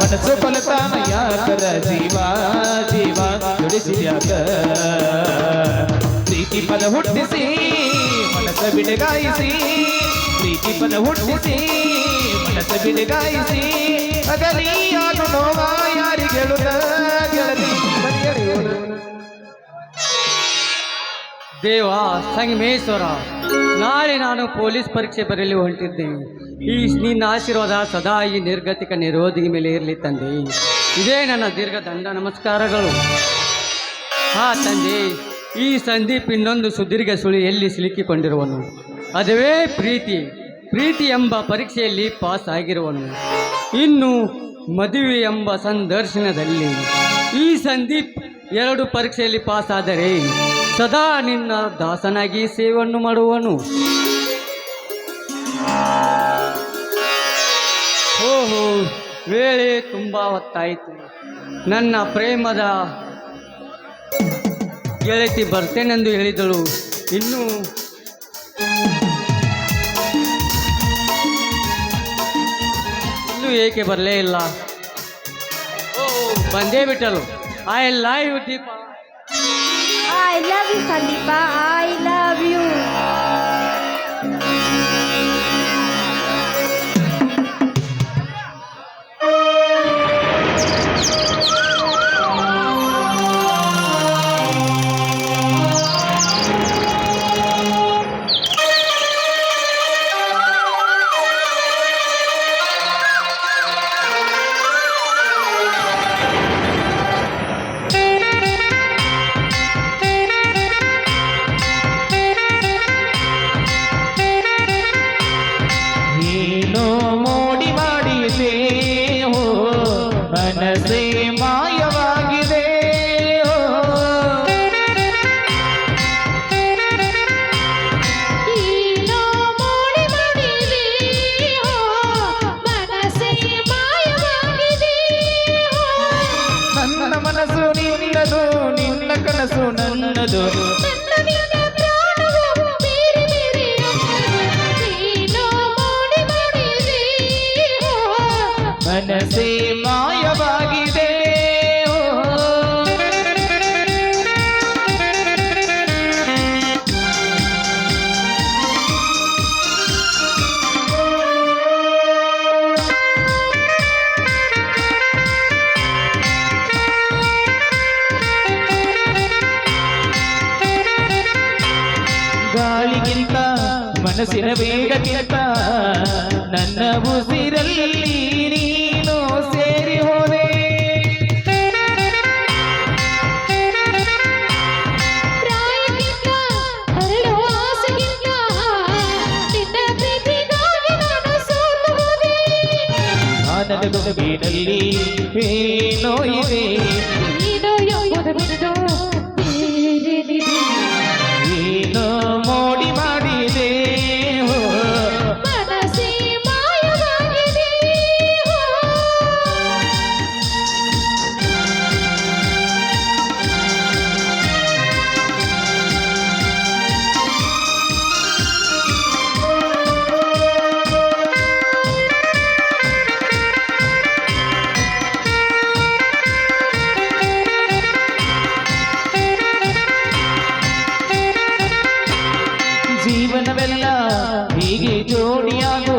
ಮನಸ್ಸು ಕೊಲತಾನ ಯಾಕರ ಜೀವ ಜೀವ ದುಡಿಸಿದ್ಯಾಕ ಪ್ರೀತಿ ಪದ ಹುಟ್ಟಿಸಿ ಮನಸ್ಸ ಬಿಡಗಾಯಿಸಿ ಪ್ರೀತಿ ಪದ ಹುಟ್ಟಿಸಿ ಮನಸ್ಸ ಬಿಡಗಾಯಿಸಿ ಅಗಲಿಯಾನು ನೋವ ಯಾರಿಗೆ ಹೇಳುತ್ತ ಗೆಳತಿ ಬರಿಯರಿ ದೇವ, ಸಂಗಮೇಶ್ವರ, ನಾಳೆ ನಾನು ಪೊಲೀಸ್ ಪರೀಕ್ಷೆ ಬರೆಯಲು ಹೊಂಟಿದ್ದೇನೆ. ಈ ನಿನ್ನ ಆಶೀರ್ವಾದ ಸದಾ ಈ ನಿರ್ಗತಿಕ ನಿರೋಧಿಗೆ ಮೇಲೆ ಇರಲಿ ತಂದೆ. ಇದೇ ನನ್ನ ದೀರ್ಘ ದಂಡ ನಮಸ್ಕಾರಗಳು. ಹಾ ತಂದೆ, ಈ ಸಂದೀಪ್ ಇನ್ನೊಂದು ಸುದೀರ್ಘ ಸುಳಿ ಎಲ್ಲಿ ಸಿಲುಕಿಕೊಂಡಿರುವನು? ಅದುವೇ ಪ್ರೀತಿ ಪ್ರೀತಿ ಎಂಬ ಪರೀಕ್ಷೆಯಲ್ಲಿ ಪಾಸ್ ಆಗಿರುವನು. ಇನ್ನು ಮದುವೆ ಎಂಬ ಸಂದರ್ಶನದಲ್ಲಿ ಈ ಸಂದೀಪ್ ಎರಡು ಪರೀಕ್ಷೆಯಲ್ಲಿ ಪಾಸ್ ಆದರೆ ಸದಾ ನಿನ್ನ ದಾಸನಾಗಿ ಸೇವನ್ನು ಮಾಡುವನು. ವೇಳೆ ತುಂಬ ಹೊತ್ತಾಯಿತು. ನನ್ನ ಪ್ರೇಮದ ಗೆಳತಿ ಬರ್ತೇನೆಂದು ಹೇಳಿದಳು. ಇನ್ನೂ ಇನ್ನೂ ಏಕೆ ಬರಲೇ ಇಲ್ಲ? ಓ, ಬಂದೇ ಬಿಟ್ಟಲು I live Deepa. I love you Sandeep, I love you. ಮನಸ್ಸಿನ ವೇಗಕ್ಕಿಂತ ನನ್ನ ಉಸಿರಲ್ಲಿ ನೀನು ಸೇರಿ ಹೋದೆ. ಪ್ರಾಯಕ್ಕಿಂತ ಹರಡೋ ಆಸೆಗಿಂತ ನಿನ್ನ দুনিয়া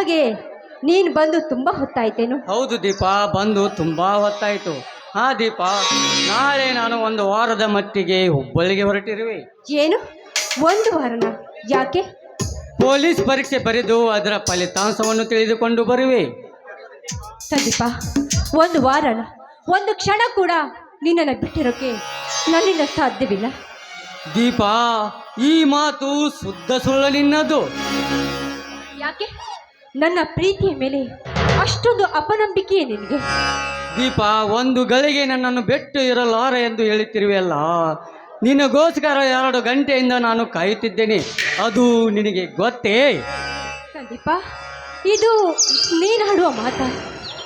ಹಾಗೆ ನೀನು ಬಂದು ತುಂಬ ಹೊತ್ತಾಯ್ತೇನು? ಹೌದು ದೀಪ ಬಂದು ತುಂಬಾ ಹೊತ್ತಾಯಿತು. ಹಾ ದೀಪ ನಾಳೆ ನಾನು ಒಂದು ವಾರದ ಮಟ್ಟಿಗೆ ಹುಬ್ಬಳ್ಳಿಗೆ ಹೊರಟಿರುವೆ. ಏನು? ಒಂದು ವಾರನ? ಯಾಕೆ? ಪೊಲೀಸ್ ಪರೀಕ್ಷೆ ಬರೆದು ಅದರ ಫಲಿತಾಂಶವನ್ನು ತಿಳಿದುಕೊಂಡು ಬರುವೆ. ಸಂದೀಪ ಒಂದು ವಾರನ? ಒಂದು ಕ್ಷಣ ಕೂಡ ನಿನ್ನನ್ನು ಬಿಟ್ಟಿರೋಕೆ ನನ್ನಿಂದ ಸಾಧ್ಯವಿಲ್ಲ. ದೀಪ ಈ ಮಾತು ಶುದ್ಧ ಸುಳ್ಳು ನಿನ್ನದು ಯಾಕೆ? ನನ್ನ ಪ್ರೀತಿಯ ಮೇಲೆ ಅಷ್ಟೊಂದು ಅಪನಂಬಿಕೆ ನಿನಗೆ. ದೀಪ ಒಂದು ಗಳಿಗೆ ನನ್ನನ್ನು ಬೆಟ್ಟು ಇರಲಾರ ಎಂದು ಹೇಳುತ್ತಿರುವೆಯಲ್ಲ ನಿನಗೋಸ್ಕರ ಎರಡು ಗಂಟೆಯಿಂದ ನಾನು ಕಾಯುತ್ತಿದ್ದೇನೆ. ಅದು ನಿನಗೆ ಗೊತ್ತೇ? ದೀಪ ಇದು ನೀನು ಹಾಡುವ ಮಾತಾ.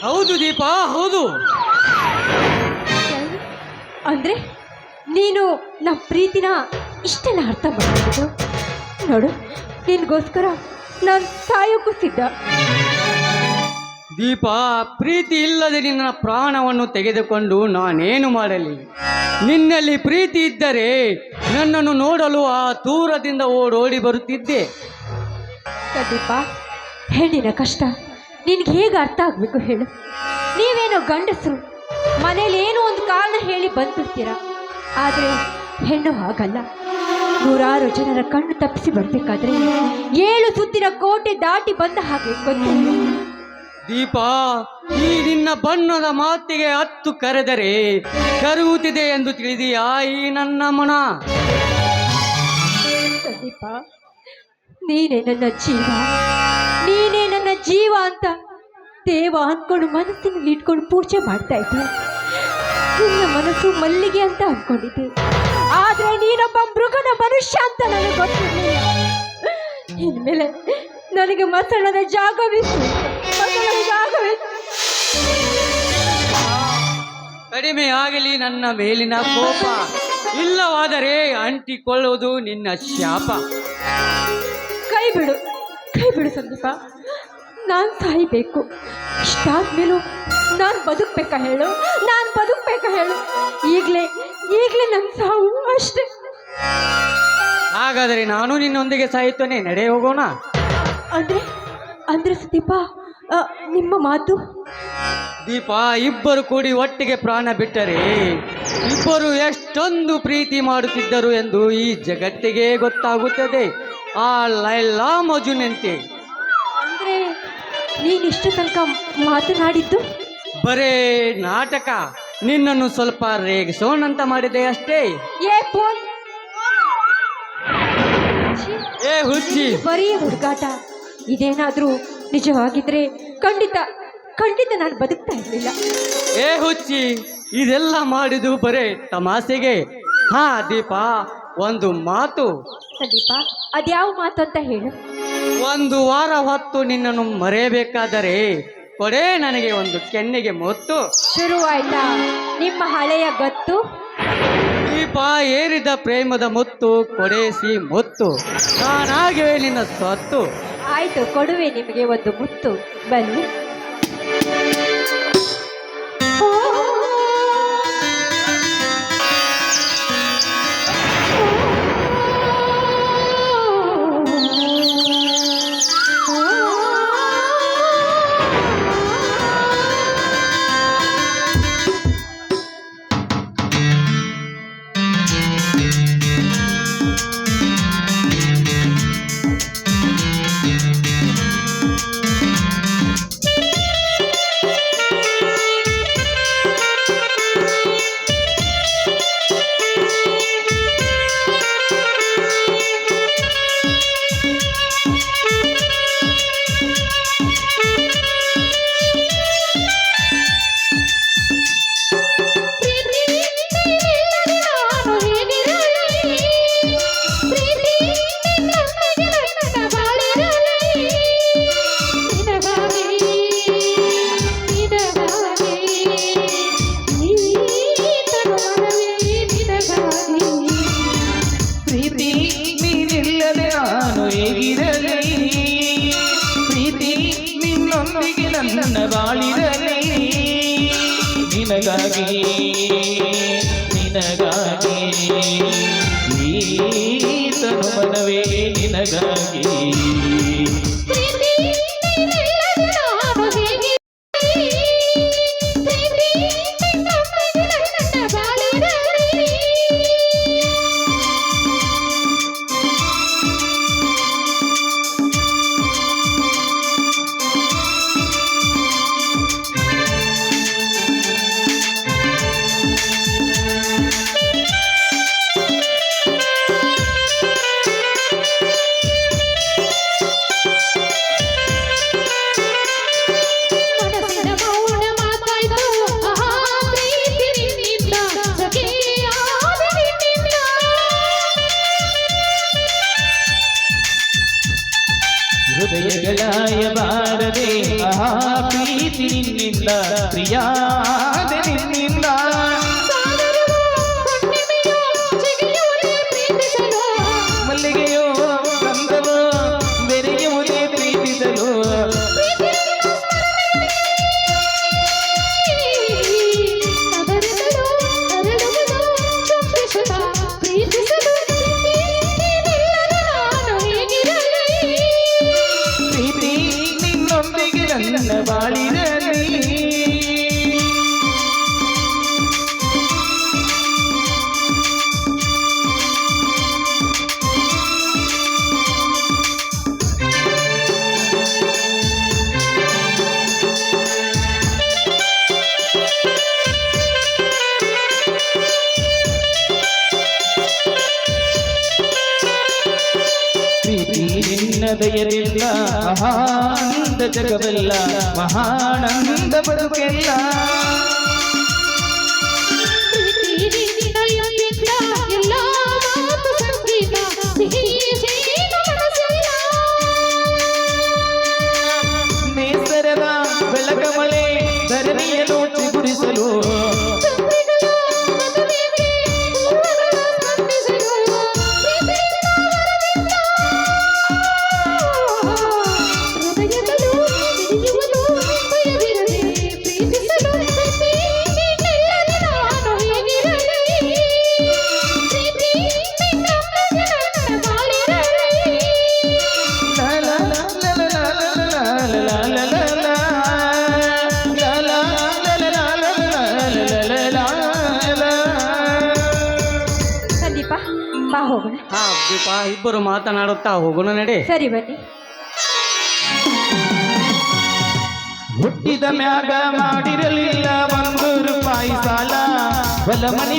ಹೌದು ದೀಪ ಹೌದು. ಅಂದ್ರೆ ನೀನು ನಮ್ಮ ಪ್ರೀತಿನ ಇಷ್ಟೆಲ್ಲ ಅರ್ಥ ಮಾಡ್ಬೋದು ನೋಡು ನಿನಗೋಸ್ಕರ ನಾನು ಸಾಯೋಕ್ಕೂ ಸಿದ್ಧ. ದೀಪ ಪ್ರೀತಿ ಇಲ್ಲದೆ ನಿನ್ನ ಪ್ರಾಣವನ್ನು ತೆಗೆದುಕೊಂಡು ನಾನೇನು ಮಾಡಲಿ? ನಿನ್ನಲ್ಲಿ ಪ್ರೀತಿ ಇದ್ದರೆ ನನ್ನನ್ನು ನೋಡಲು ಆ ದೂರದಿಂದ ಓಡೋಡಿ ಬರುತ್ತಿದ್ದೆ. ದೀಪ ಹೆಣ್ಣಿನ ಕಷ್ಟ. ನಿನಗೆ ಹೇಗೆ ಅರ್ಥ ಆಗಬೇಕು ಹೇಳು. ನೀವೇನೋ ಗಂಡಸರು ಮನೇಲಿ ಏನೋ ಒಂದು ಕಾರಣ ಹೇಳಿ ಬಂದ್ಬಿಡ್ತೀರಾ? ಆದರೆ ಹೆಣ್ಣು ಹಾಗಲ್ಲ. ನೂರಾರು ಜನರ ಕಣ್ಣು ತಪ್ಪಿಸಿ ಬರಬೇಕಾದ್ರೆ ಏಳು ಸುತ್ತಿನ ಕೋಟೆ ದಾಟಿ ಬಂದ ಹಾಗೆ ಗೊತ್ತು. ದೀಪ ಈ ನಿನ್ನ ಬಣ್ಣದ ಮಾತಿಗೆ ಹತ್ತು ಕರೆದರೆ ಕರುವುತ್ತಿದೆ ಎಂದು ತಿಳಿದಿಯಾ ಈ ನನ್ನ ಮನ? ದೀಪ ನೀನೇ ನನ್ನ ಜೀವ ನೀನೇ ನನ್ನ ಜೀವ ಅಂತ ದೇವ ಅಂದ್ಕೊಂಡು ಮನಸ್ಸಿನಲ್ಲಿ ಇಟ್ಕೊಂಡು ಪೂಜೆ ಮಾಡ್ತಾ ಇದ್ದೆ ನಿನ್ನ ಮನಸ್ಸು ಮಲ್ಲಿಗೆ ಅಂತ ಅಂದ್ಕೊಂಡಿದ್ದೆ ಆದ್ರೆ ನೀನೊಬ್ಬ ಮೃಗನ ಮನುಷ್ಯ ಅಂತ ನನಗೆ ಗೊತ್ತಿರಲಿಲ್ಲ. ಇನ್ಮೇಲೆ ನನಗೆ ಮಸಣದ ಜಾಗವಿತ್ತು. ಮಸಣದ ಜಾಗವಿತ್ತು. ಕಡಿಮೆ ಆಗಲಿ ನನ್ನ ಮೇಲಿನ ಕೋಪ. ಇಲ್ಲವಾದರೆ ಅಂಟಿಕೊಳ್ಳುವುದು ನಿನ್ನ ಶಾಪ. ಕೈ ಬಿಡು. ಕೈ ಬಿಡು ಸಂದೀಪ. ನಾನು ಸಾಯ್ಬೇಕು. ಇಷ್ಟಾದ್ಮೇಲೂ ನಾನು ಬದುಕ್ಬೇಕ ಹೇಳು? ನಾನು ಬದುಕ್ಬೇಕ ಹೇಳು? ಈಗಲೇ ಈಗಲೇ ನನ್ನ ಸಾವು ಅಷ್ಟೇ. ಹಾಗಾದರೆ ನಾನು ನಿನ್ನೊಂದಿಗೆ ಸಾಯುತ್ತೇನೆ ನಡೆ ಹೋಗೋಣ? ಅಂದರೆ ಅಂದರೆ ಸುದೀಪ ಆ, ನಿಮ್ಮ ಮಾತು? ದೀಪ ಇಬ್ಬರು ಕೂಡಿ ಒಟ್ಟಿಗೆ ಪ್ರಾಣ ಬಿಟ್ಟರೆ ಇಬ್ಬರು ಎಷ್ಟೊಂದು ಪ್ರೀತಿ ಮಾಡುತ್ತಿದ್ದರು ಎಂದು ಈ ಜಗತ್ತಿಗೆ ಗೊತ್ತಾಗುತ್ತದೆ. ಆ ಲೈಲಾ ಮಜುನಂತೆ. ಅಂದರೆ ನೀನಿಷ್ಟು ತನಕ ಮಾತನಾಡಿದ್ದು? ಬರೇ ನಾಟಕ. ನಿನ್ನನ್ನು ಸ್ವಲ್ಪ ರೇಗಿಸೋಣಂತ ಮಾಡಿದೆ ಅಷ್ಟೇ. ಏ ಪೋನ್ ಏ ಹುಚ್ಚಿ. ಬರೀ ಹುಡುಗಾಟ. ಇದೇನಾದರೂ ನಿಜವಾಗಿದ್ರೆ ಖಂಡಿತ ಖಂಡಿತ ನಾನು ಬದುಕ್ತಾ ಇರಲಿಲ್ಲ. ಏ ಹುಚ್ಚಿ. ಇದೆಲ್ಲ ಮಾಡಿದು ಬರೇ ತಮಾಸೆಗೆ ಹಾ ದೀಪ ಒಂದು ಮಾತು. ದೀಪ ಅದ್ಯಾವ ಮಾತು ಅಂತ ಹೇಳು. ಒಂದು ವಾರ ಹೊತ್ತು ನಿನ್ನನ್ನು ಮರೆಯಬೇಕಾದರೆ ಕೊಡೆ ನನಗೆ ಒಂದು ಕೆನ್ನೆಗೆ ಮೊತ್ತು. ಶುರುವಾಯ್ತಾ? ನಿಮ್ಮ ಹಳೆಯ ಗತ್ತು? ದೀಪ ಏರಿದ ಪ್ರೇಮದ ಮುತ್ತು ಕೊಡೇಸಿ ಮುತ್ತು. ನಾನಾಗಿವೆ ನಿನ್ನ ಸ್ವತ್ತು ಆಯ್ತು ಕೊಡುವೆ ನಿಮಗೆ ಒಂದು ಮುತ್ತು. ಬನ್ನಿ. ನನ್ನ ಬಾಳಿರಲಿ ನಿನಗಾಗಿ ನಿನಗಾಗಿ ಈ ಮನವೇ ನಿನಗಾಗಿ. ಪ್ರಿಯಾ ನಿನ್ನ ದಯವಿಲ್ಲ ಮಹಾನಂದ ಜಗವೆಲ್ಲ ಮಹಾನಂದ ಬದುಕೆಲ್ಲ. ನೇಸರದ ಬೆಳಕಮಳೆ ಧರಣಿಯನ್ನು ಚಿಗುರಿಸಲು ದೀಪ ಇಬ್ಬರು ಮಾತನಾಡುತ್ತಾ ಹೋಗೋಣ ನಡೆ. ಸರಿ ಬನ್ನಿ. ಹುಟ್ಟಿದ ಮ್ಯಾಗ ಮಾಡಿರಲಿಲ್ಲ ಒಂದು ರೂಪಾಯಿ ಸಾಲ. ಹೊಲ ಮನಿ